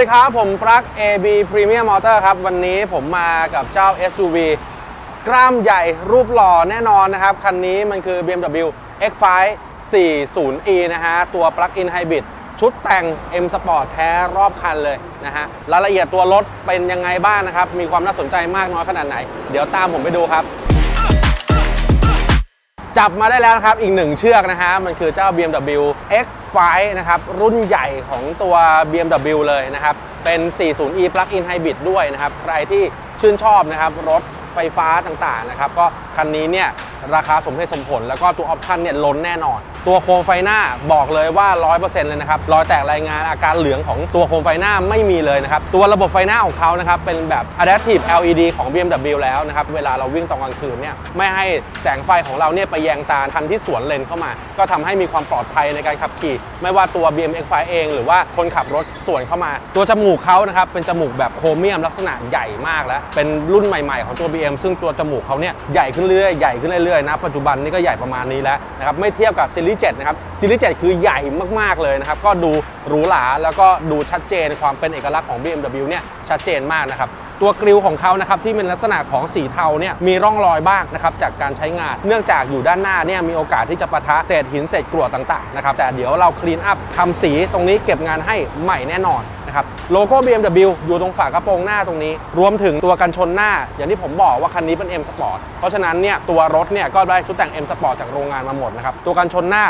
สวัสดีครับ ผมปลั๊ก AB Premium Motor ครับ วันนี้ผมมากับเจ้า SUV กล้ามใหญ่รูปหล่อแน่นอนนะครับ คันนี้มันคือ BMW X5 40e นะฮะ ตัว Plug-in Hybrid ชุดแต่ง M Sport แท้รอบคันเลยนะฮะ รายละเอียดตัวรถเป็นยังไงบ้างนะครับ มีความน่าสนใจมากน้อยขนาดไหน เดี๋ยวตามผมไปดูครับ จับมาได้แล้วนะครับ อีกหนึ่งเชือกนะฮะ มันคือเจ้า BMW X5 นะครับ รุ่นใหญ่ของตัว BMW เลยนะครับ เป็น 40e Plug-in Hybrid ด้วยนะครับ ใครที่ชื่นชอบนะครับ รถไฟฟ้าต่างๆนะครับ ก็ คันนี้เนี่ยราคาสมเหตุสมผล แล้วก็ตัวออปชั่นเนี่ยล้นแน่นอน ตัวโคมไฟหน้าบอกเลยว่า 100%เลยนะครับรอยแตกรายงานอาการเหลืองของตัวโคมไฟหน้าไม่มีเลยนะครับ ตัวระบบไฟหน้าของเขานะครับเป็นแบบ Adaptive LED ของ BMW แล้วนะครับ เวลาเราวิ่งตอนกลางคืนเนี่ยไม่ให้แสงไฟของเราเนี่ยไปแยงตาคันที่สวนเลนเข้ามา ก็ทำให้มีความปลอดภัยในการขับขี่ ไม่ว่าตัว BM X5 เอง หรือว่าคนขับรถสวนเข้ามา ตัวจมูกเขานะครับเป็นจมูกแบบโครเมียมลักษณะใหญ่มากแล้ว เป็นรุ่นใหม่ ๆ ของตัว BM ซึ่งตัวจมูกเขาเนี่ยใหญ่ขึ้นเรื่อยๆ ใหญ่ขึ้นเรื่อยๆนะปัจจุบันนี่ก็ใหญ่ประมาณนี้แล้วนะครับไม่เทียบกับซีรีส์7นะครับซีรีส์7คือใหญ่มากๆเลยนะครับก็ดูหรูหราแล้วก็ดูชัดเจนความเป็นเอกลักษณ์ของ BMW เนี่ยชัดเจนมากนะครับตัวกริลของเขานะครับที่เป็นลักษณะของสีเทาเนี่ยมีร่องรอยบ้างนะครับจากการใช้งาน เนื่องจากอยู่ด้านหน้าเนี่ยมีโอกาสที่จะปะทะเศษหินเศษกรวดต่างๆนะครับแต่เดี๋ยวเราคลีนอัพทำสีตรงนี้เก็บงานให้ใหม่แน่นอน นะครับโลโก้ BMW อยู่ตรงฝากระโปรงหน้าตรงนี้ รวมถึงตัวกันชนหน้า อย่างที่ผมบอกว่าคันนี้เป็น M Sport เพราะฉะนั้นเนี่ยตัวรถเนี่ยก็ได้ชุดแต่ง M Sport จากโรงงานมาหมดนะครับตัวกันชนหน้า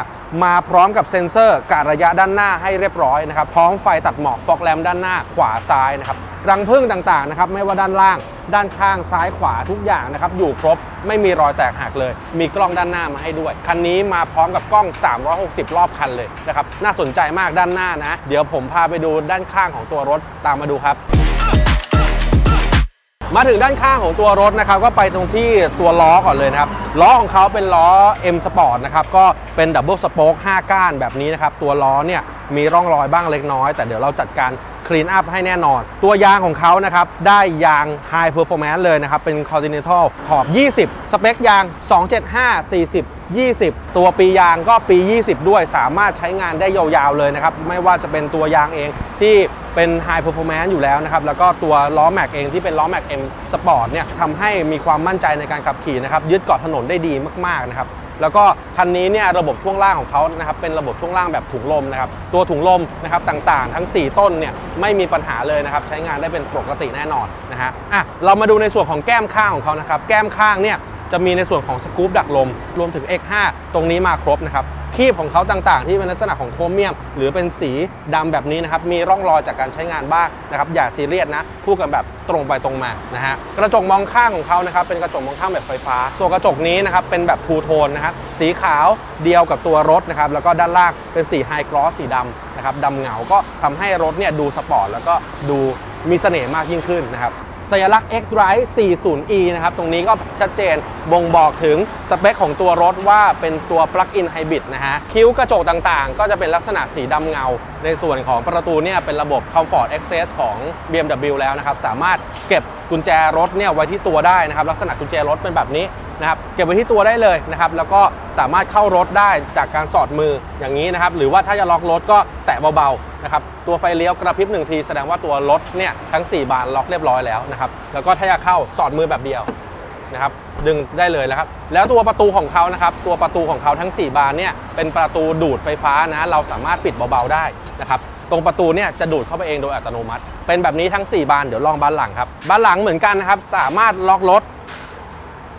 มาพร้อมกับเซ็นเซอร์กะระยะด้านหน้าให้เรียบร้อยนะครับพร้อมไฟตัดหมอกฟอกแลมด้านหน้าขวาซ้ายนะครับ รังพึ่งต่างๆนะครับไม่ว่าด้านล่าง ด้านข้างซ้ายขวาทุกอย่างนะครับอยู่ครบไม่มีรอยแตกหักเลย มีกล้องด้านหน้ามาให้ด้วย คันนี้มาพร้อมกับกล้อง 360 รอบคันเลยนะครับน่าสนใจมากด้านหน้านะ เดี๋ยวผมพาไปดูด้านข้างของตัวรถตามมาดูครับมาถึงด้านข้างของตัวรถนะครับก็ไปตรงที่ตัวล้อก่อนเลยนะครับล้อของเขาเป็นล้อ M Sport นะครับก็เป็นดับเบิลสโป๊ก5ก้านแบบนี้นะครับตัวล้อเนี่ยมีร่องรอยบ้างเล็กน้อย แต่เดี๋ยวเราจัดการคลีนอัพให้แน่นอน ตัวยางของเขานะครับ ได้ยาง High Performance เลยนะครับ เป็น Continental ขอบ 20 สเปคยาง 275 40 20 ตัวปียางก็ปี 20 ด้วยสามารถใช้งานได้ยาวๆเลยนะครับ ไม่ว่าจะเป็นตัวยางเองที่เป็น High Performance อยู่แล้วนะครับ แล้วก็ตัวล้อแม็กเองที่เป็นล้อแม็ก M Sport เนี่ยทำให้มีความมั่นใจในการขับขี่นะครับ ยึดเกาะถนนได้ดีมากๆนะครับ แล้วก็คันนี้เนี่ยระบบช่วงล่างของเขานะครับเป็นระบบช่วงล่างแบบถุงลมนะครับตัวถุงลมนะครับต่างๆ ทั้ง 4 ต้นเนี่ยไม่มีปัญหาเลยนะครับใช้งานได้เป็นปกติแน่นอนนะฮะอะเรามาดูในส่วนของแก้มข้างของเขานะครับแก้มข้างเนี่ยจะมีในส่วนของสกู๊ปดักลม รวมถึง X5 ตรงนี้มาครบนะครับ คีบของเขาต่างๆ ที่เป็นลักษณะของโครเมียม หรือเป็นสีดำแบบนี้นะครับมีร่องรอยจากการใช้งานบ้างนะครับอย่าซีเรียสนะพูดกันแบบตรงไปตรงมานะฮะกระจกมองข้างของเขานะครับเป็นกระจกมองข้างแบบไฟฟ้าตัวกระจกนี้นะครับเป็นแบบทูโทนนะครับสีขาวเดียวกับตัวรถนะครับแล้วก็ด้านล่างเป็นสีไฮกรอสสีดำนะครับดำเงาก็ทำให้รถเนี่ยดูสปอร์ตแล้วก็ดูมีเสน่ห์มากยิ่งขึ้นนะครับ สัญลักษณ์ X Drive 40e นะครับ ตรงนี้ก็ชัดเจนบ่งบอกถึงสเปคของตัวรถว่าเป็นตัว Plug-in Hybrid นะฮะ คิ้วกระจกต่างๆ ก็จะเป็นลักษณะสีดำเงา ในส่วนของประตูเนี่ยเป็นระบบ Comfort Access ของ BMW แล้วนะครับ สามารถเก็บกุญแจรถเนี่ยไว้ที่ตัวได้นะครับ ลักษณะกุญแจรถเป็นแบบนี้นะครับ เก็บไว้ที่ตัวได้เลยนะครับ แล้วก็สามารถเข้ารถได้จากการสอดมืออย่างนี้นะครับ หรือว่าถ้าจะล็อกรถก็แตะเบาๆนะครับ ตัวไฟเลี้ยวกระพริบหนึ่งทีแสดงว่าตัวรถเนี่ยทั้ง 4 บานล็อกเรียบร้อยแล้วนะครับ แล้วก็ถ้าจะเข้าสอดมือแบบเดียว นะครับดึงได้เลยนะครับ แล้วตัวประตูของเขานะครับ ตัวประตูของเขาทั้ง 4 บานเนี่ยเป็นประตูดูดไฟฟ้านะเราสามารถปิดเบาๆได้นะครับตรงประตูเนี่ยจะดูดเข้าไปเองโดยอัตโนมัติ เป็นแบบนี้ทั้ง 4 บานเดี๋ยวลองบานหลังครับบานหลังเหมือนกันนะครับสามารถล็อกรถ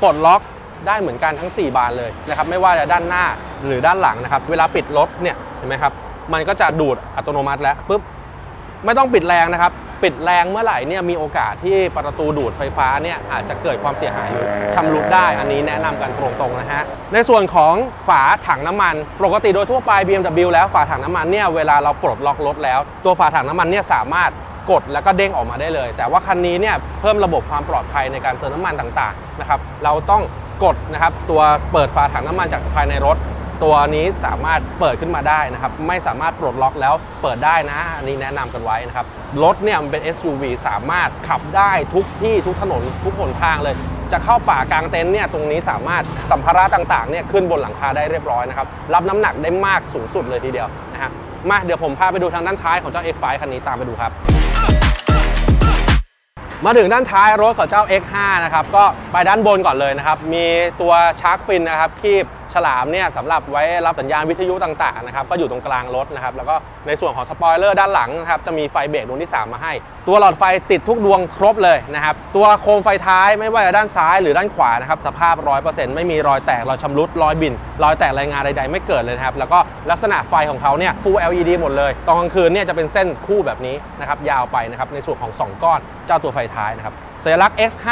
ปลดล็อกได้เหมือนกันทั้ง 4 บานเลยนะครับไม่ว่าจะด้านหน้าหรือด้านหลังนะครับ เวลาปิดรถเนี่ยเห็นไหมครับมันก็จะดูดอัตโนมัติแล้วปุ๊บไม่ต้องปิดแรงนะครับ ปิดแรงเมื่อไหร่เนี่ยมีโอกาสที่ประตูดูดไฟฟ้าเนี่ยอาจจะเกิดความเสียหายหรือชำรุดได้อันนี้แนะนำกันตรงๆนะฮะในส่วนของฝาถังน้ำมัน ปกติโดยทั่วไป BMW แล้วฝาถังน้ำมันเนี่ยเวลาเราปลดล็อกรถแล้ว ตัวฝาถังน้ำมันเนี่ยสามารถกดแล้วก็เด้งออกมาได้เลย แต่ว่าคันนี้เนี่ยเพิ่มระบบความปลอดภัยในการเติมน้ำมันต่างๆนะครับเราต้องกดนะครับตัวเปิดฝาถังน้ำมันจากภายในรถ ตัวนี้สามารถเปิดขึ้นมาได้นะครับ ไม่สามารถปลดล็อกแล้วเปิดได้นะ อันนี้แนะนำกันไว้นะครับ รถเนี่ยมันเป็น SUV สามารถขับได้ทุกที่ทุกถนนทุกหนทางเลย จะเข้าป่ากลางเต็นท์เนี่ยตรงนี้สามารถสัมภาระต่างๆเนี่ยขึ้นบนหลังคาได้เรียบร้อยนะครับ รับน้ำหนักได้มากสูงสุดเลยทีเดียวนะฮะมาเดี๋ยวผมพาไปดูทางด้านท้ายของเจ้า X5 คันนี้ตามไปดูครับมาถึงด้านท้ายรถของเจ้า X5 นะครับ ก็ไปด้านบนก่อนเลยนะครับ มีตัวชาร์กฟินนะครับ คีบ ฉลามเนี่ยสำหรับไว้รับสัญญาณวิทยุต่างๆนะครับก็อยู่ตรงกลางรถนะครับแล้วก็ในส่วนของสปอยเลอร์ด้านหลังนะครับจะมีไฟเบรกดวงที่ 3 มาให้ ตัวหลอดไฟติดทุกดวงครบเลยนะครับตัวโคมไฟท้ายไม่ว่าจะด้านซ้ายหรือด้านขวานะครับสภาพ 100%ไม่มีรอยแตกรอยชำรุดรอยบินรอยแตกรายงานใดๆ ไม่เกิดเลยครับแล้วก็ลักษณะไฟของเขาเนี่ย Full LED หมดเลยตอนกลางคืนเนี่ยจะเป็นเส้นคู่แบบนี้นะครับยาวไปนะครับในส่วนของ 2 ก้อนเจ้าตัวไฟท้ายนะครับ สัญลักษณ์ X5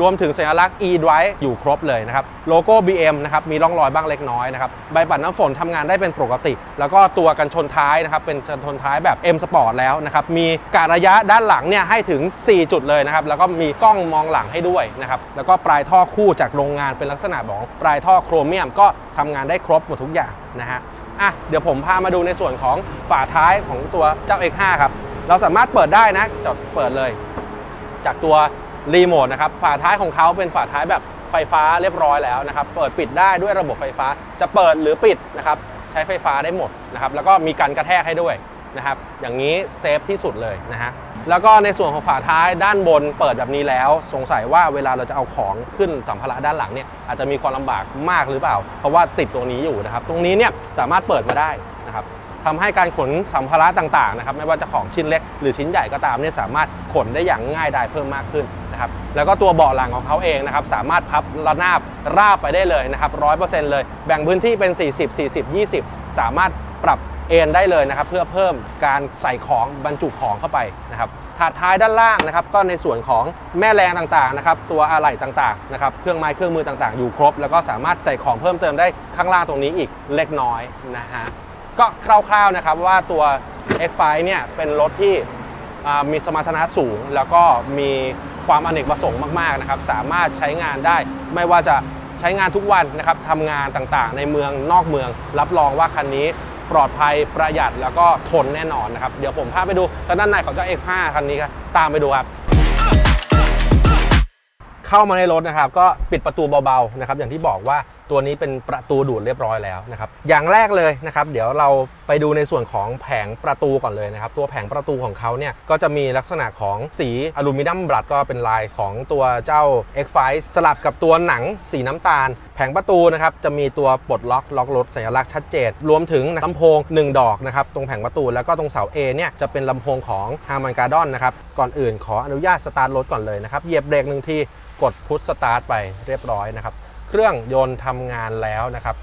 รวมถึงสัญลักษณ์ E Drive อยู่ครบเลยนะครับโลโก้ BM นะครับมีร่องรอยบ้างเล็กน้อยนะครับใบปัดน้ำฝนทำงานได้เป็นปกติ แล้วก็ตัวกันชนท้ายนะครับเป็นกันชนท้ายแบบ M Sport แล้วนะครับมีกะระยะด้านหลังเนี่ยให้ถึง 4 จุดเลยนะครับแล้วก็มีกล้องมองหลังให้ด้วยนะครับแล้วก็ปลายท่อคู่จากโรงงานเป็นลักษณะของปลายท่อโครเมียมก็ทำงานได้ครบหมดทุกอย่างนะฮะอะเดี๋ยวผมพามาดูในส่วนของฝาท้ายของตัวเจ้า X5 ครับเราสามารถเปิดได้นะจอดเปิดเลย จากตัว รีโมทนะครับฝาท้ายของเขาเป็นฝาท้ายแบบไฟฟ้าเรียบร้อยแล้วนะครับ เปิดปิดได้ด้วยระบบไฟฟ้าจะเปิดหรือปิดนะครับใช้ไฟฟ้าได้หมดนะครับแล้วก็มีการกระแทกให้ด้วยนะครับอย่างนี้เซฟที่สุดเลยนะฮะแล้วก็ในส่วนของฝาท้ายด้านบนเปิดแบบนี้แล้ว สงสัยว่าเวลาเราจะเอาของขึ้นสัมภาระด้านหลังเนี่ยอาจจะมีความลำบากมากหรือเปล่า เพราะว่าติดตรงนี้อยู่นะครับ ตรงนี้เนี่ยสามารถเปิดมาได้นะครับ ทำให้การขนสัมภาระต่างๆนะครับไม่ว่าจะของชิ้นเล็กหรือชิ้นใหญ่ก็ตามเนี่ยสามารถขนได้อย่างง่ายดายเพิ่มมากขึ้นนะครับแล้วก็ตัวเบาะหลังของเขาเองนะครับสามารถพับระนาบราบไปได้เลยนะครับร้อยเปอร์เซ็นต์เลย แบ่งพื้นที่เป็น 40 40 20 สามารถปรับเอนได้เลยนะครับเพื่อเพิ่มการใส่ของบรรจุของเข้าไปนะครับถาดท้ายด้านล่างนะครับก็ในส่วนของแม่แรงต่างๆนะครับตัวอะไหล่ต่างๆนะครับเครื่องไม้เครื่องมือต่างๆ อยู่ครบ แล้วก็สามารถใส่ของเพิ่มเติมได้ข้างล่างตรงนี้อีกเล็กน้อยนะฮะ ก็คร่าวๆนะครับว่าตัว X5 เนี่ยเป็นรถที่มีสมรรถนะสูง แล้วก็มีความอเนกประสงค์มากๆนะครับสามารถใช้งานได้ไม่ว่าจะใช้งานทุกวันนะครับทำงานต่างๆ ในเมืองนอกเมือง รับรองว่าคันนี้ปลอดภัยประหยัดแล้วก็ทนแน่นอนนะครับ เดี๋ยวผมพาไปดูทางด้านในของเจ้า X5 คันนี้ครับตามไปดูครับ เข้ามาในรถนะครับ ก็ปิดประตูเบาๆนะครับ อย่างที่บอกว่าตัวนี้เป็นประตูดูดเรียบร้อยแล้วนะครับ อย่างแรกเลยนะครับ เดี๋ยวเราไปดูในส่วนของแผงประตูก่อนเลยนะครับ ตัวแผงประตูของเขาเนี่ยก็จะมีลักษณะของสีอลูมิเนียมบลัดก็เป็นลายของตัวเจ้า X5 สลับกับตัวหนังสีน้ำตาล แผงประตูนะครับจะมีตัวปลดล็อกล็อกรถสัญลักษณ์ชัดเจนรวมถึงลำโพง 1 ดอกนะครับตรงแผงประตูแล้วก็ตรงเสา A เนี่ยจะเป็นลำโพงของ Harman Kardon นะครับก่อนอื่นขออนุญาตสตาร์ทรถก่อนเลยนะครับเหยียบเบรกหนึ่งที กดพุทสตาร์ทไปเรียบร้อยนะครับ เครื่องยนต์ทำงานแล้วนะครับ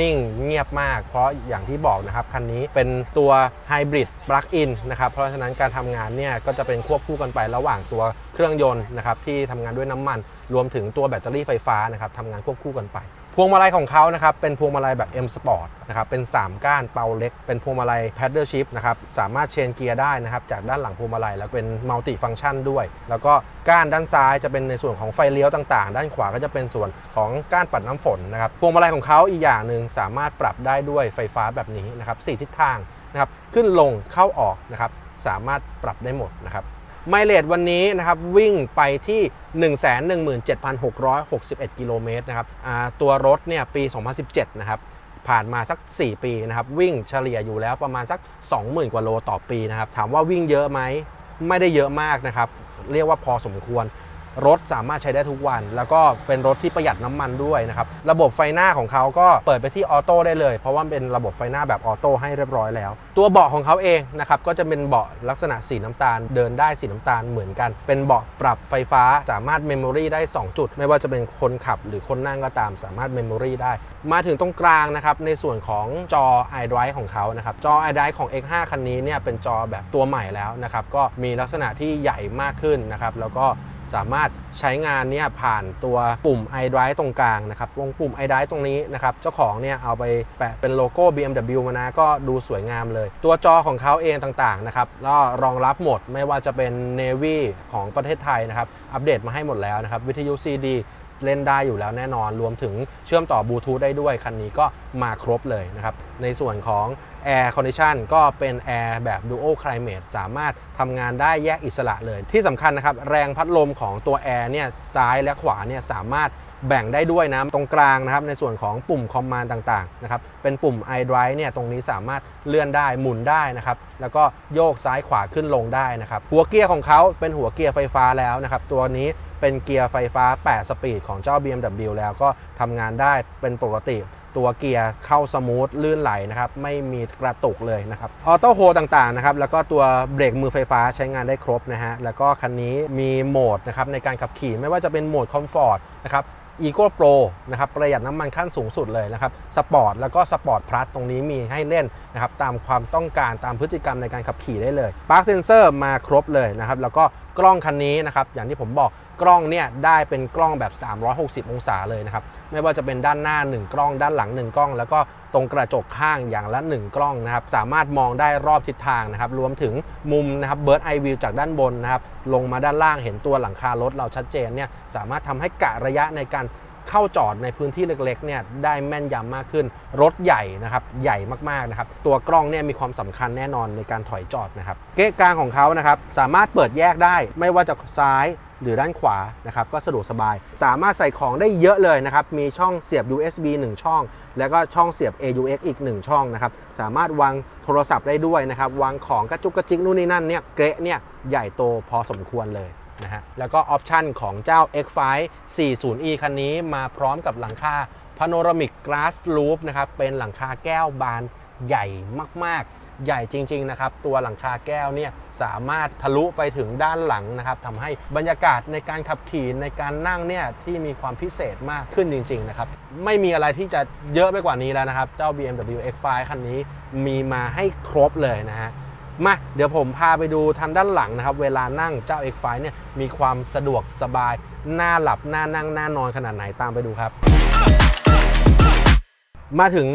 นิ่งเงียบมาก เพราะอย่างที่บอกนะครับ คันนี้เป็นตัวไฮบริดปลั๊กอินนะครับ เพราะฉะนั้นการทำงานเนี่ยก็จะเป็นควบคู่กันไประหว่างตัวเครื่องยนต์นะครับที่ทำงานด้วยน้ำมัน รวมถึงตัวแบตเตอรี่ไฟฟ้านะครับทำงานควบคู่กันไป วงมาลัยของเขานะครับเป็นพวงมาลัยแบบ M Sport นะครับเป็น 3 ก้านเปาเล็ก เป็นพวงมาลัย Paddle Shift นะครับสามารถเชนเกียร์ได้นะครับจากด้านหลังพวงมาลัยแล้วเป็นมัลติฟัง c t ชันด้วย แล้วก็ก้านด้านซ้ายจะเป็นในส่วนของไฟเลี้ยวต่างๆ ด้านขวาก็จะเป็นส่วนของก้านปัดน้ำฝนนะครับพวงมาลัยของเขาอีกอย่างหนึ่งสามารถปรับได้ด้วยไฟฟ้าแบบนี้นะครับสทิศทางนะครับขึ้นลงเข้าออกนะครับสามารถปรับได้หมดนะครับ ไมเลทวันนี้นะครับวิ่งไปที่ 117,661 กิโลเมตรนะครับตัวรถเนี่ยปี 2017 นะครับผ่านมาสัก 4 ปีนะครับวิ่งเฉลี่ยอยู่แล้วประมาณสัก 20,000 กว่าโลต่อปีนะครับถามว่าวิ่งเยอะไหมไม่ได้เยอะมากนะครับเรียกว่าพอสมควร รถสามารถใช้ได้ทุกวัน แล้วก็เป็นรถที่ประหยัดน้ำมันด้วยนะครับ ระบบไฟหน้าของเขาก็เปิดไปที่ออโต้ได้เลย เพราะว่าเป็นระบบไฟหน้าแบบออโต้ให้เรียบร้อยแล้ว ตัวเบาะของเขาเองนะครับก็จะเป็นเบาะลักษณะสีน้ำตาล เดินได้สีน้ำตาลเหมือนกัน เป็นเบาะปรับไฟฟ้าสามารถเมมโมรีได้ 2 จุด ไม่ว่าจะเป็นคนขับหรือคนนั่งก็ตามสามารถเมมโมรีได้ มาถึงตรงกลางนะครับในส่วนของจอ iDrive ของเขานะครับจอ iDrive ของ X5 คันนี้เนี่ยเป็นจอแบบตัวใหม่แล้วนะครับก็มีลักษณะที่ใหญ่มากขึ้นนะครับแล้วก็ สามารถใช้งานเนี่ยผ่านตัวปุ่ม iDrive ตรงกลางนะครับลงปุ่ม iDrive ตรงนี้นะครับ เจ้าของเนี่ยเอาไปแปะเป็นโลโก้ BMW มานะก็ดูสวยงามเลย ตัวจอของเขาเองต่างๆนะครับก็รองรับหมดไม่ว่าจะเป็น Navy ของประเทศไทยนะครับ อัปเดตมาให้หมดแล้วนะครับ วิทยุ CD เล่นได้อยู่แล้วแน่นอน รวมถึงเชื่อมต่อบลูทูธได้ด้วย คันนี้ก็มาครบเลยนะครับ ในส่วนของ Air Condition ก็เป็น Air แบบ Dual Climate สามารถทำงานได้แยกอิสระเลย ที่สำคัญนะครับ แรงพัดลมของตัว Air เนี่ยซ้ายและขวาเนี่ยสามารถแบ่งได้ด้วยนะตรงกลางนะครับในส่วนของปุ่มคอมมานด์ต่างๆนะครับเป็นปุ่ม iDrive เนี่ยตรงนี้สามารถเลื่อนได้หมุนได้นะครับแล้วก็โยกซ้ายขวาขึ้นลงได้นะครับหัวเกียร์ของเขาเป็นหัวเกียร์ไฟฟ้าแล้วนะครับตัวนี้ เป็นเกียร์ไฟฟ้า 8 สปีดของเจ้า BMW แล้วก็ทำงานได้เป็นปกติ ตัวเกียร์เข้าสมูทลื่นไหลนะครับ ไม่มีกระตุกเลยนะครับ ออโต้โฮต่างๆนะครับ แล้วก็ตัวเบรกมือไฟฟ้าใช้งานได้ครบนะฮะ แล้วก็คันนี้มีโหมดนะครับในการขับขี่ไม่ว่าจะเป็นโหมดคอมฟอร์ตนะครับ Eco Pro นะครับประหยัดน้ำมันขั้นสูงสุดเลยนะครับสปอร์ตแล้วก็สปอร์ตพลัสตรงนี้มีให้เล่นนะครับตามความต้องการตามพฤติกรรมในการขับขี่ได้เลย Park Sensor มาครบเลยนะครับแล้วก็กล้องคันนี้นะครับอย่างที่ผมบอก กล้องเนี่ยได้เป็นกล้องแบบ 360 องศาเลยนะครับ ไม่ว่าจะเป็นด้านหน้า 1 กล้อง ด้านหลัง 1 กล้อง แล้วก็ตรงกระจกข้างอย่างละ 1 กล้องนะครับ สามารถมองได้รอบทิศทางนะครับ รวมถึงมุมนะครับเบิร์ดไอวิวจากด้านบนนะครับ ลงมาด้านล่างเห็นตัวหลังคารถเราชัดเจนเนี่ย สามารถทำให้กะระยะในการ เข้าจอดในพื้นที่เล็กๆเนี่ยได้แม่นยำมากขึ้น รถใหญ่นะครับใหญ่มากๆนะครับตัวกล้องเนี่ยมีความสำคัญแน่นอนในการถอยจอดนะครับเกะกลางของเขานะครับสามารถเปิดแยกได้ไม่ว่าจะซ้ายหรือด้านขวานะครับก็สะดวกสบาย สามารถใส่ของได้เยอะเลยนะครับ มีช่องเสียบ USB 1 ช่อง แล้วก็ช่องเสียบ AUX อีก 1 ช่องนะครับ สามารถวางโทรศัพท์ได้ด้วยนะครับ วางของกระจุกกระจิกนู่นนี่นั่นเนี่ยเกะเนี่ยใหญ่โตพอสมควรเลย นะฮะ แล้วก็ออปชันของเจ้า X5 40e คันนี้มาพร้อมกับหลังคา Panoramic Glass Roof นะครับ เป็นหลังคาแก้วบานใหญ่มาก ๆ ใหญ่จริง ๆ นะครับ ตัวหลังคาแก้วเนี่ยสามารถทะลุไปถึงด้านหลังนะครับทำให้บรรยากาศในการขับขี่ในการนั่งเนี่ยที่มีความพิเศษมากขึ้นจริง ๆ นะครับ ไม่มีอะไรที่จะเยอะไปกว่านี้แล้วนะครับ เจ้า BMW X5 คันนี้มีมาให้ครบเลยนะฮะ มาเดี๋ยวผมพาไปดูทางด้านหลังนะครับ เวลานั่งเจ้า X5 เนี่ยมีความสะดวกสบายน่าหลับน่านั่งน่านอนขนาดไหนตามไปดูครับ มาถึง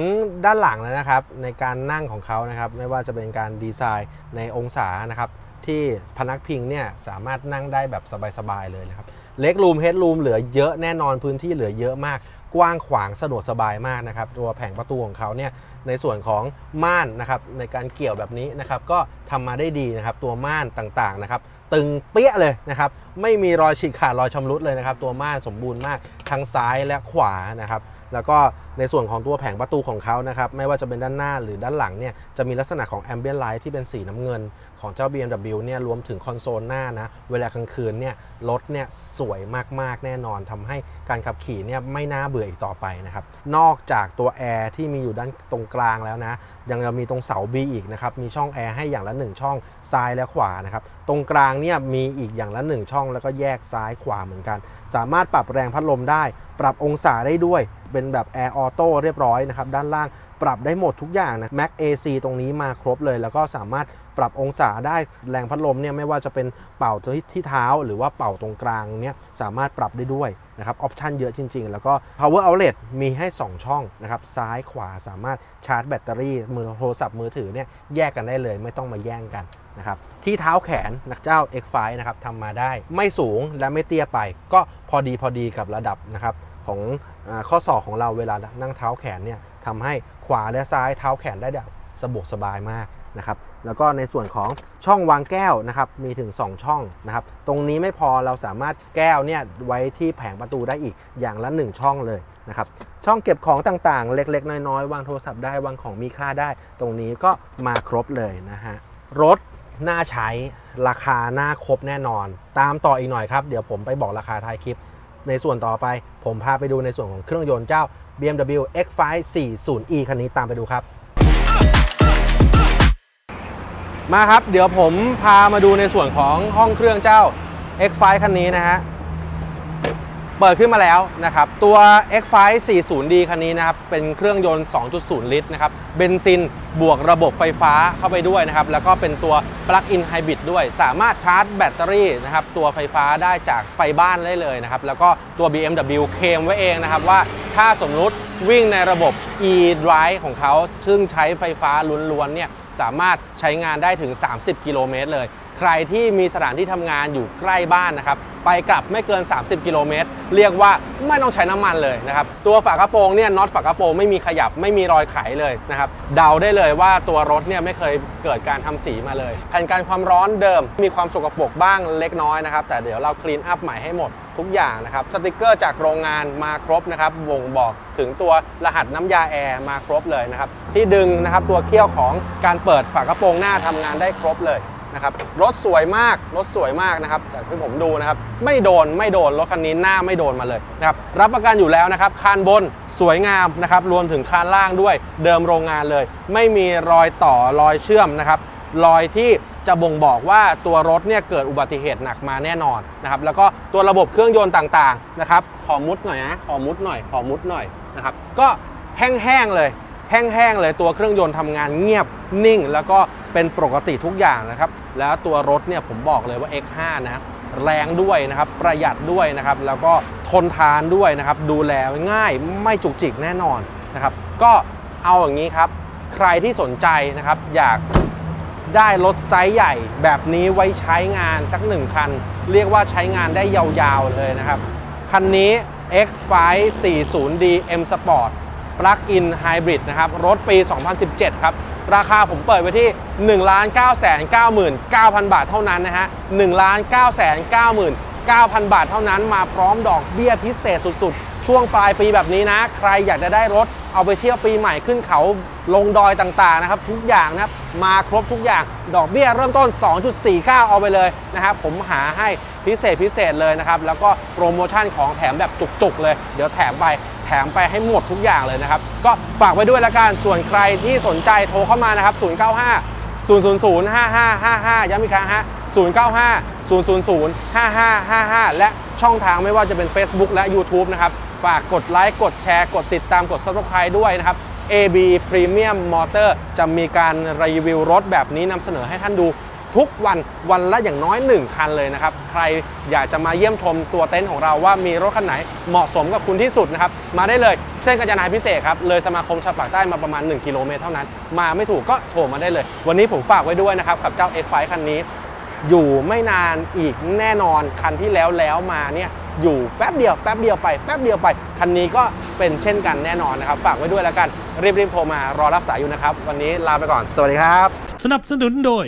ด้านหลังแล้วนะครับ ในการนั่งของเขานะครับ ไม่ว่าจะเป็นการดีไซน์ในองศานะครับ ที่พนักพิงเนี่ยสามารถนั่งได้แบบสบายๆเลยนะครับเล็กรูมเฮดรูมเหลือเยอะแน่นอนพื้นที่เหลือเยอะมาก กว้างขวางสะดวกสบายมากนะครับ ตัวแผงประตูของเขาเนี่ย ในส่วนของม่านนะครับในการเกี่ยวแบบนี้นะครับก็ทำมาได้ดีนะครับตัวม่านต่างๆนะครับตึงเปี้ยเลยนะครับไม่มีรอยฉีกขาดรอยชำรุดเลยนะครับตัวม่านสมบูรณ์มากทั้งซ้ายและขวานะครับแล้วก็ในส่วนของตัวแผงประตูของเขานะครับไม่ว่าจะเป็นด้านหน้าหรือด้านหลังเนี่ยจะมีลักษณะของ Ambient Light ที่เป็นสีน้ำเงินของเจ้า BMW เนี่ยรวมถึงคอนโซลหน้านะเวลากลางคืนเนี่ยรถเนี่ยสวยมากๆแน่นอนทำให้การขับขี่เนี่ยไม่น่าเบื่ออีกต่อไปนะครับนอกจากตัวแอร์ที่มีอยู่ด้านตรงกลางแล้วนะยังจะมีตรงเสา B อีกนะครับมีช่องแอร์ให้อย่างละ 1 ช่องซ้ายและขวานะครับตรงกลางเนี่ยมีอีกอย่างละ 1 ช่อง แล้วก็แยกซ้ายขวาเหมือนกัน สามารถปรับแรงพัดลมได้ ปรับองศาได้ด้วยเป็นแบบแอร์ออโต้เรียบร้อยนะครับด้านล่างปรับได้หมดทุกอย่างนะ Mac AC ตรงนี้มาครบเลย แล้วก็สามารถปรับองศาได้แรงพัดลมเนี่ยไม่ว่าจะเป็นเป่าที่ที่เท้า หรือว่าเป่าตรงกลางเนี่ยสามารถปรับได้ด้วยนะครับออปชันเยอะจริง ๆ แล้วก็ power outlet มีให้ 2 ช่องนะครับซ้ายขวาสามารถชาร์จแบตเตอรี่มือโทรศัพท์มือถือเนี่ยแยกกันได้เลยไม่ต้องมาแย่งกันนะครับที่เท้าแขนนักเจ้า X5 นะครับทำมาได้ไม่สูงและไม่เตี้ยไป ก็พอดีพอดีกับระดับนะครับของ ข้อศอกของเราเวลานั่งเท้าแขนเนี่ยทำให้ขวาและซ้ายเท้าแขนได้แบบสะดวกสบายมากนะครับแล้วก็ในส่วนของช่องวางแก้วนะครับมีถึง 2 ช่องนะครับตรงนี้ไม่พอเราสามารถแก้วเนี่ยไว้ที่แผงประตูได้อีกอย่างละ 1 ช่องเลยนะครับช่องเก็บของต่างๆ เล็กๆ น้อยๆ วางโทรศัพท์ได้วางของมีค่าได้ ตรงนี้ก็มาครบเลยนะฮะรถน่าใช้ราคาน่าครบแน่นอน ตามต่ออีกหน่อยครับ เดี๋ยวผมไปบอกราคาท้ายคลิป ในส่วนต่อไป ผมพาไปดูในส่วนของเครื่องยนต์เจ้า BMW X5 40e คันนี้ตามไปดูครับมาครับ เดี๋ยวผมพามาดูในส่วนของห้องเครื่องเจ้า X5 คันนี้นะฮะ เปิดขึ้นมาแล้วนะครับ ตัว X5 40D คันนี้นะครับ เป็นเครื่องยนต์ 2.0 ลิตรนะครับ เบนซินบวกระบบไฟฟ้าเข้าไปด้วยนะครับ แล้วก็เป็นตัว Plug-in Hybrid ด้วย สามารถชาร์จแบตเตอรี่นะครับ ตัวไฟฟ้าได้จากไฟบ้านได้เลยนะครับ แล้วก็ตัว BMW เคมไว้เองนะครับว่าถ้าสมมติวิ่งในระบบ e-drive ของเขา ซึ่งใช้ไฟฟ้าล้วนๆเนี่ย สามารถใช้งานได้ถึง 30 กิโลเมตรเลย ใครที่มีสถานที่ทำงานอยู่ใกล้บ้านนะครับไปกลับไม่เกิน 30 กิโลเมตรเรียกว่าไม่ต้องใช้น้ำมันเลยนะครับตัวฝากระโปรงเนี่ยน็อตฝากระโปรงไม่มีขยับไม่มีรอยไขเลยนะครับเดาได้เลยว่าตัวรถเนี่ยไม่เคยเกิดการทำสีมาเลย แผ่นกันความร้อนเดิม มีความสกปรกบ้างเล็กน้อยนะครับแต่เดี๋ยวเราคลีนอัพใหม่ให้หมดทุกอย่างนะครับสติกเกอร์จากโรงงานมาครบนะครับบ่งบอกถึงตัวรหัสน้ำยาแอร์มาครบเลยนะครับที่ดึงนะครับตัวเขี้ยวของการเปิดฝากระโปรงหน้าทำงานได้ครบเลย นะครับรถสวยมากรถสวยมากนะครับแต่ที่ผมดูนะครับไม่โดนไม่โดนรถคันนี้หน้าไม่โดนมาเลยนะครับรับประกันอยู่แล้วนะครับคานบนสวยงามนะครับรวมถึงคานล่างด้วยเดิมโรงงานเลย ไม่มีรอยต่อรอยเชื่อมนะครับรอยที่จะบ่งบอกว่าตัวรถเนี่ยเกิดอุบัติเหตุหนักมาแน่นอนนะครับแล้วก็ตัวระบบเครื่องยนต์ต่างๆนะครับขอมุดหน่อยนะขอมุดหน่อยขอมุดหน่อยนะครับก็แห้งๆเลย แห้งๆเลยตัวเครื่องยนต์ทำงานเงียบนิ่ง แล้วก็เป็นปกติทุกอย่างนะครับ แล้วตัวรถเนี่ยผมบอกเลยว่า X5 นะแรงด้วยนะครับ ประหยัดด้วยนะครับ แล้วก็ทนทานด้วยนะครับ ดูแลง่ายไม่จุกจิกแน่นอนนะครับ ก็เอาอย่างนี้ครับ ใครที่สนใจนะครับ อยากได้รถไซส์ใหญ่แบบนี้ไว้ใช้งานสักหนึ่งคัน เรียกว่าใช้งานได้ยาวๆเลยนะครับ คันนี้ X5 40D M Sport ปลั๊กอินไฮบริดนะครับ รถปี 2017 ครับ ราคาผมเปิดไว้ที่ 1 9 9 9 0 0 บาทเท่านั้นนะฮะ 1 9 9 9 9,000 บาทเท่านั้นมาพร้อมดอกเบี้ยพิเศษสุด ๆ ช่วงปลายปีแบบนี้นะ ใครอยากจะได้รถเอาไปเที่ยวปีใหม่ขึ้นเขาลงดอยต่างๆนะครับ ทุกอย่างนะครับมาครบทุกอย่างดอกเบี้ยเริ่มต้น 2.49 เอาไปเลยนะครับผมหาให้พิเศษพิเศษเลยนะครับ แล้วก็โปรโมชั่นของแถมแบบจุกๆเลย เดี๋ยวแถมไป แถมไปให้หมดทุกอย่างเลยนะครับ ก็ฝากไว้ด้วยละกันส่วนใครที่สนใจโทรเข้ามานะครับ 095 000 5555 ย้ำอีกครั้งฮะ 095 000 5555 และช่องทางไม่ว่าจะเป็น Facebook และ YouTube นะครับ ฝากกดไลค์กดแชร์ กดติดตามกด Subscribe ด้วยนะครับ AB Premium Motor จะมีการรีวิวรถแบบนี้นำเสนอให้ท่านดู ทุกวันวันละอย่างน้อย 1 คันเลยนะครับ ใครอยากจะมาเยี่ยมชมตัวเต็นท์ของเราว่ามีรถคันไหนเหมาะสมกับคุณที่สุดนะครับ มาได้เลยเส้นกาญจนาพิเศษครับ เลยสมาคมชาวปากใต้มาประมาณ 1 กิโลเมตรเท่านั้น มาไม่ถูกก็โทรมาได้เลย วันนี้ผมฝากไว้ด้วยนะครับ กับเจ้า X5 คันนี้ อยู่ไม่นานอีกแน่นอนคันที่แล้วแล้วมาเนี่ยอยู่แป๊บเดียวแป๊บเดียวไปแป๊บเดียวไป คันนี้ก็เป็นเช่นกันแน่นอนนะครับ ฝากไว้ด้วยแล้วกัน รีบๆโทรมารอรับสายอยู่นะครับ วันนี้ลาไปก่อน สวัสดีครับ สนับสนุนโดย